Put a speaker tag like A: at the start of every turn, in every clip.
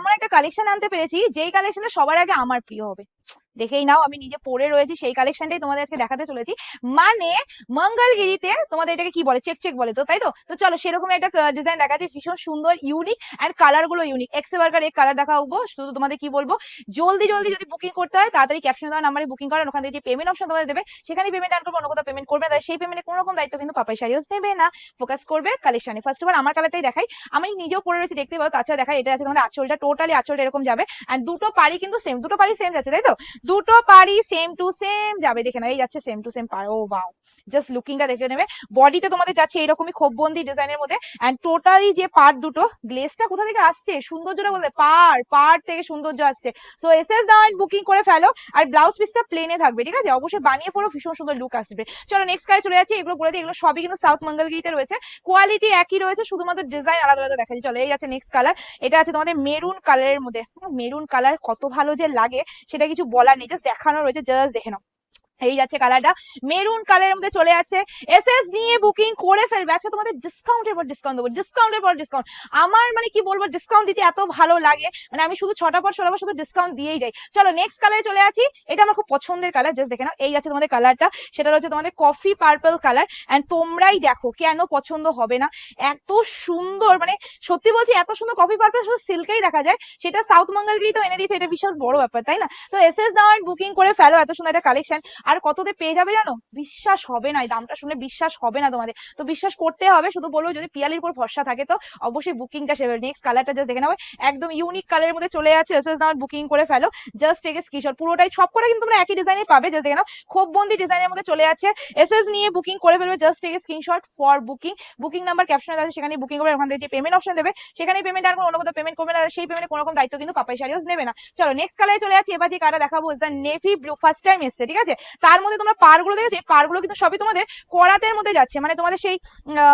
A: এমন একটা কালেকশন আনতে পেরেছি যেই কালেকশনটা সবার আগে আমার প্রিয় হবে। দেখেই নাও, আমি নিজে পরে রয়েছি সেই কালেকশনটাই তোমাদের আজকে দেখাতে চলেছি। মানে মঙ্গলগিরিতে তোমাদের এটাকে কি বলে? চেক চেক বলে তো, তাই তো? তো চলো সেরকম একটা ডিজাইন দেখাচ্ছি। ভীষণ সুন্দর ইউনিক অ্যান্ড কালারগুলো ইউনিক এক্সে বার্গার এক কালার দেখাবো, শুধু তোমাদের কি বলব? জলদি জলদি যদি বুকিং করতে হয়, তাড়াতাড়ি ক্যাপশন দেওয়া নাম্বারে বুকিং করেন ওখান থেকে যে পেমেন্ট অপশন তোমাদের দেবে, সেখানে পেমেন্ট আন করব, অন্য কোথাও পেমেন্ট করবে সেই পেমেন্টে কোনো রকম দায়িত্ব কিন্তু পাপাই শাড়িও নেবে না। ফোকাস করবে কালেকশনে ফার্স্ট অফ অল আমার কালারটাই দেখাই। আমি নিজেও পরে রয়েছি, দেখতে পাবো তাছাড়া দেখাই, এটা আছে তোমাদের আঁচলটা। টোটালি আঁচলটা এরকম যাবে। অ্যান্ড দুটো পাড়ি কিন্তু সেম দুটো পাড়ি সেম যাচ্ছে, তাই তো? দুটো পাড়ি সেম টু সেম যাবে। দেখে না এই যাচ্ছে সেম টু সেম পার ও বাও জাস্ট লুকিংটা দেখে নেবে। বডিতে তোমাদের যাচ্ছে এরকমই খোপবন্দি ডিজাইনের মধ্যে। অ্যান্ড টোটালি যে পার্ট দুটো গ্লেসটা কোথা থেকে আসছে? সৌন্দর্যটা বলতে পার পার থেকে সৌন্দর্য আসছে। So yes yes now booking করে ফেলো। আর ব্লাউজ পিসটা প্লেনে থাকবে, ঠিক আছে? অবশ্যই বানিয়ে পড়ো, ভীষণ সুন্দর লুক আসবে। চলো নেক্সট কাজে চলে যাচ্ছি। এগুলো বলে দিই, এগুলো সবই কিন্তু সাউথ মঙ্গলগিরিতে রয়েছে। কোয়ালিটি একই রয়েছে, শুধুমাত্র ডিজাইন আলাদা আলাদা দেখাচ্ছি। চলো, এই আছে নেক্সট কালার এটা আছে তোমাদের মেরুন কালারের মধ্যে। মেরুন কালার কত ভালো যে লাগে, সেটা কিছু বলার নেই জাস্ট দেখানো রয়েছে জাস্ট দেখে নাও। এই যাচ্ছে কালারটা। মেরুন কালারের মধ্যে চলে যাচ্ছে। এস এস নিয়ে বুকিং করে ফেলবে। আজকে তোমাদের ডিসকাউন্টের পর ডিসকাউন্ট দেবো। ডিসকাউন্টের পর ডিসকাউন্ট আমার মানে কি বলব? ডিসকাউন্ট দিতে এত ভালো লাগে। মানে আমি শুধু ছটা পর ছটা পর শুধু ডিসকাউন্ট দিয়েই যাই। চলো নেক্সট কালারে চলে আছি। এটা আমার খুব পছন্দের কালার জাস্ট দেখে নাও। এই যাচ্ছে তোমাদের কালারটা সেটা হচ্ছে তোমাদের কফি পার্পল কালার অ্যান্ড তোমরাই দেখো কেন পছন্দ হবে না। এত সুন্দর মানে সত্যি বলছি, এত সুন্দর কফি পার্পল শুধু সিল্কেই দেখা যায়। সেটা সাউথ মঙ্গলগিরি তো এনে দিয়েছে। এটা বিশাল বড় ব্যাপার, তাই না? তো এস এস নাও বুকিং করে ফেলো। এত সুন্দর একটা কালেকশন আর কততে পেয়ে যাবে জানো? বিশ্বাস হবে না দামটা শুনে বিশ্বাস হবে না তোমাদের। তো বিশ্বাস করতে হবে, শুধু বলব যদি পিয়ালির উপর ভরসা থাকে তো অবশ্যই বুকিংটা সেবে নেক্সট কালারটা জাস্ট দেখে নেবে একদম ইউনিক কালারের মধ্যে চলে যাচ্ছে এস এস নাও বুকিং করে ফেলো। জাস্ট টেকে স্ক্রিনশট পুরোটাই সব করে কিন্তু তোমরা একই ডিজাইনে পাবে জাস্ট দেখে নাও। খোপবন্দি ডিজাইনের মধ্যে চলে যাচ্ছে। এস এস নিয়ে বুকিং করে ফেলবে just এগে screenshot for booking booking number ক্যাপশনে আছে সেখানে বুকিং করবে, ওখান থেকে যে পেমেন্ট অপশন দেবে সেখানে পেমেন্ট আর কোনো কোথাও পেমেন্ট করবে না, সেই পেমেন্টে কোনো রকম দায়িত্ব কিন্তু পাপাই শাড়িও নেবে না। চলো নেক্সট কালারে চলে যাচ্ছি, এবার যে কালার দেখাবো is the navy blue first time এসছে, ঠিক আছে? তার মধ্যে তোমরা পারগুলো দেখেছ? এই পারগুলো কিন্তু সবই তোমাদের করাতের মধ্যে যাচ্ছে। মানে তোমাদের সেই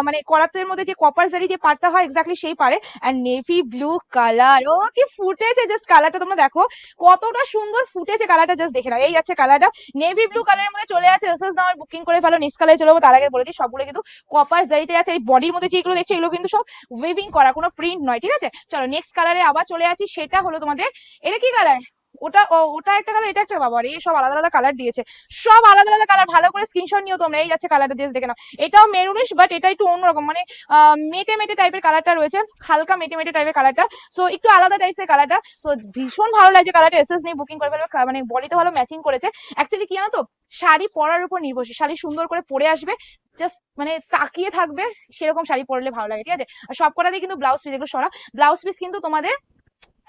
A: মানে করাতের মধ্যে যে কপার জারি যে পারটা হয় এক্স্যাক্টলি সেই পারে অ্যান্ড নেভি ব্লু কালার ও কি ফুটেছে? জাস্ট কালারটা তোমরা দেখো। কতটা সুন্দর ফুটেছে কালারটা জাস্ট দেখে নাও। এই যাচ্ছে কালারটা নেভি ব্লু কালারের মধ্যে চলে যাচ্ছে এসএস নাম্বার বুকিং করে ফেলো। নেক্সট কালারে চলে তার আগে বলে দিই, সবগুলো কিন্তু কপার জারিতে যাচ্ছে এই বডির মধ্যে যেগুলো দেখছ, এগুলো কিন্তু সব উইভিং করা। কোনো প্রিন্ট নয়, ঠিক আছে? চলো নেক্সট কালারে আবার চলে আছি সেটা হলো তোমাদের, এটা কি কালার ওটা ওটা একটা কালার এটা একটা বাবা রে সব আলাদা আলাদা কালার দিয়েছে। সব আলাদা আলাদা কালার ভালো করে স্ক্রিনশট নিও তোমরা, এই যাচ্ছে কালারটা দিয়ে দেখে নাও। এটাও মেরুনিশ বাট এটা একটু অন্যরকম মানে মেটে মেটে টাইপের কালারটা রয়েছে, হালকা মেটে মেটে টাইপের কালারটা সো একটু আলাদা টাইপের কালারটা সো ভীষণ ভালো লাগছে কালারটা এসএস নিয়ে বুকিং করে ফেলবে মানে বডিতে ভালো ম্যাচিং করেছে। অ্যাকচুয়ালি কি জানো তো? শাড়ি পরার উপর নির্ভরশীল, শাড়ি সুন্দর করে পরে আসবে জাস্ট মানে তাকিয়ে থাকবে, সেরকম শাড়ি পরলে ভালো লাগে, ঠিক আছে? আর সব কটাতেই কিন্তু ব্লাউজ পিস এগুলো সরা ব্লাউজ পিস কিন্তু তোমাদের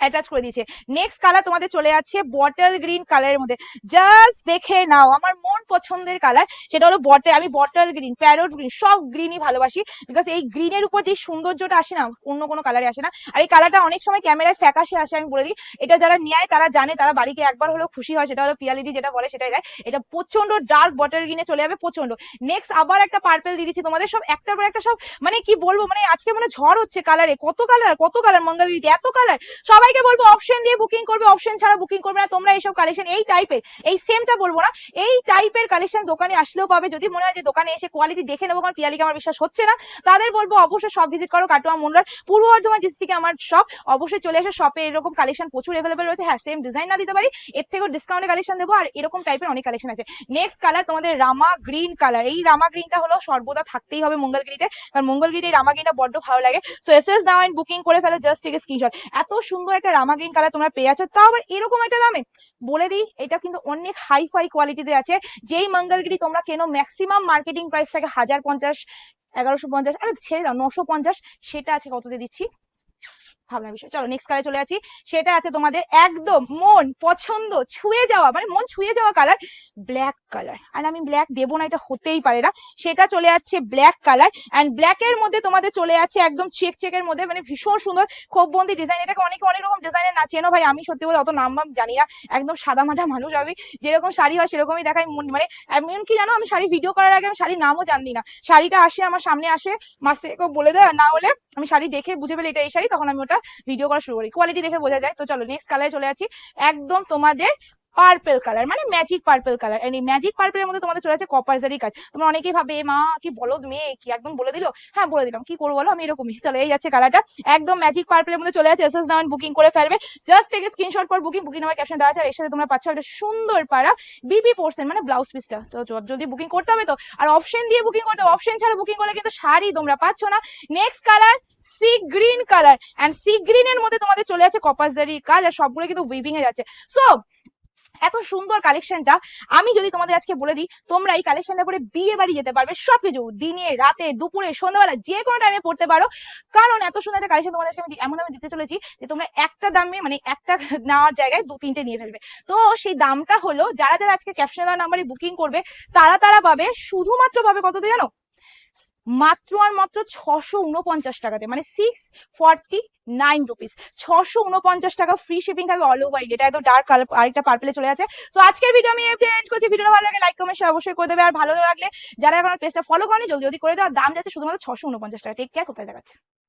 A: অ্যাটাচ করে দিয়েছে। নেক্সট কালার তোমাদের চলে যাচ্ছে বটল গ্রিন কালারের মধ্যে। জাস্ট দেখে নাও, আমার মন পছন্দের কালার সেটা হলো বটল আমি বটল গ্রিন প্যারট গ্রিন সব গ্রিনই ভালোবাসি। বিকজ এই গ্রিনের উপর যে সৌন্দর্যটা আসে না, অন্য কোনো কালারে আসে না। আর এই কালারটা অনেক সময় ক্যামেরায় ফ্যাকাশে আসে, আমি বলে দিই। এটা যারা নেয়, তারা জানে, তারা বাড়িকে একবার হলেও খুশি হয়, সেটা হলো পিয়ালিদি যেটা বলে, সেটাই দেয়। এটা প্রচণ্ড ডার্ক বটল গ্রিনে চলে যাবে প্রচণ্ড নেক্সট আবার একটা পার্পেল দিয়ে দিচ্ছি, তোমাদের সব একটার পর একটা সব মানে কি বলব মানে আজকে মানে ঝড় হচ্ছে কালারে কত কালার কত কালার মঙ্গলগিরিতে এত কালার সবাইকে বলব অপশন দিয়ে বুকিং করবে অপশন ছাড়া বুকিং করবে না। তোমরা এইসব কালেকশন এই টাইপের এই সেমটা বলব না, এই টাইপের কালেকশন দোকানে আসলেও পাবে। যদি মনে হয় যে দোকানে এসে কোয়ালিটি দেখে নেব, কারণ পিয়ালিকে আমার বিশ্বাস হচ্ছে না, তাদের বলব অবশ্যই সব ভিজিট করো, কাটোয়া মন্ডল, পূর্ব বর্ধমান ডিস্ট্রিক্টে আমার শপ অবশ্যই চলে এসে শপে এরকম কালেকশন প্রচুর অ্যাভেলেবেল রয়েছে। হ্যাঁ সেম ডিজাইন না দিতে পারি, এর থেকেও ডিসকাউন্টে কালেকশন দেবো, আর এরকম টাইপের অনেক কালেকশন আছে। নেক্সট কালার তোমাদের রামা গ্রিন কালার এই রামা গ্রিনটা হলো সর্বদা থাকতেই হবে মঙ্গলগিরিতে, কারণ মঙ্গলগিরিতে এই রামা গ্রিনটা বড্ড ভালো লাগে। So yes yes now booking করে ফেলে জাস্ট টেক স্ক্রিনশট এত সুন্দর একটা রামা গ্রিন কালার তোমরা পেয়ে আছো, তাও আবার এরকম একটা দামে। বলে দিই, এটা কিন্তু অনেক হাই ফাই কোয়ালিটিতে আছে। যেই মঙ্গলগিরি তোমরা কেন ম্যাক্সিমাম মার্কেটিং প্রাইস থাকে হাজার পঞ্চাশ, এগারোশো পঞ্চাশ, আরে ছেড়ে দাও, নশো পঞ্চাশ, সেটা আছে কততে দিচ্ছি? ভাবনার বিষয়। চলো নেক্সট কালার চলে আছি সেটা আছে তোমাদের একদম মন পছন্দ ছুঁয়ে যাওয়া মানে মন ছুঁয়ে যাওয়া কালার ব্ল্যাক কালার আর আমি ব্ল্যাক দেবো না, এটা হতেই পারে না। সেটা চলে যাচ্ছে ব্ল্যাক কালার অ্যান্ড ব্ল্যাক এর মধ্যে তোমাদের চলে যাচ্ছে একদম চেক চেকের মধ্যে মানে ভীষণ সুন্দর খোপবন্দি ডিজাইন এটাকে অনেকে অনেক রকম ডিজাইনের না চেনো ভাই, আমি সত্যি বলে অত নাম জানি না। একদম সাদা মাটা মানুষ আমি। যেরকম শাড়ি হয় সেরকমই দেখাই মন- মানে এমন কি জানো, আমি শাড়ি ভিডিও করার আগে আমি শাড়ির নামও জানি না। শাড়িটা আসে, আমার সামনে আসে মাস বলে দেয় না হলে আমি শাড়ি দেখে বুঝে পেলে এটা এই শাড়ি, তখন আমি ওটা ভিডিও করা শুরু করি। কোয়ালিটি দেখে বোঝা যায়। তো চলো নেক্সট কালারে চলে আসি একদম তোমাদের পার্পেল কালার মানে ম্যাজিক পার্পেল কালার এই ম্যাজিক পার্পেলের মধ্যে তোমাদের চলে আছে কপার জারি কাজ। তোমরা অনেকেই ভাবে, মা, কি বলো মেয়ে কি একদম বলে দিলো? হ্যাঁ বলে দিলাম। কি করব বলো? আমি এরকমই। চলো, এই যাচ্ছে কালারটা একদম ম্যাজিক পার্পেলের মধ্যে চলে আছে এসএস নাম বুকিং করে ফেলবে। Just take screenshot for booking booking number caption দেওয়া আছে। আর এর সাথে তোমরা পাচ্ছ একটা সুন্দর পাড়া বিপি পোর্সেন মানে ব্লাউজ পিসটা তো যদি বুকিং করতে হবে তো। আর অপশন দিয়ে বুকিং করতে হবে। অপশন ছাড়া বুকিং করলে কিন্তু শাড়ি তোমরা পাচ্ছ না। Next colour sea green colour and sea green এর মধ্যে তোমাদের চলে আছে কপার জারির কাজ। আর সবগুলো কিন্তু উইভিং এ যাচ্ছে। সো এত সুন্দর কালেকশনটা আমি যদি তোমাদের আজকে বলে দিই, তোমরা এই কালেকশনটা পরে বিয়ে বাড়ি যেতে পারবে, সবকিছু দিনে, রাতে, দুপুরে, সন্ধ্যাবেলা, যে কোনো টাইমে পড়তে পারো। কারণ এত সুন্দর একটা কালেকশন তোমাদের আজকে আমি এমন দামে দিতে চলেছি যে তোমরা একটা দামে মানে একটা নেওয়ার জায়গায় দু, তিনটে নিয়ে ফেলবে। তো সেই দামটা হলো, যারা যারা আজকে ক্যাপশন নাম্বারে বুকিং করবে, তারা তারা পাবে শুধুমাত্র পাবে কততে জানো? মাত্র আর মাত্র ছশো উনপঞ্চাশ টাকাতে মানে সিক্স ফর্টি নাইন রুপিস ছশো উনপঞ্চাশ টাকা ফ্রি শিপিং থাকবে অল ওভার এটা একদম ডার্ক কালার আরেকটা পার্পেলে চলে আছে। সো আজকের ভিডিও আমি এন্ড করছি। ভিডিওটা ভালো লাগে লাইক কমেন্ট শেয়ার অবশ্যই করে দেবে। আর ভালো লাগলে যারা এখন পেজটা ফলো করেনি, জলদি জলদি করে দেওয়ার দাম যাচ্ছে শুধুমাত্র ছশো উনপঞ্চাশ টাকা। টেক কেয়ার কোথায় দেখাচ্ছে?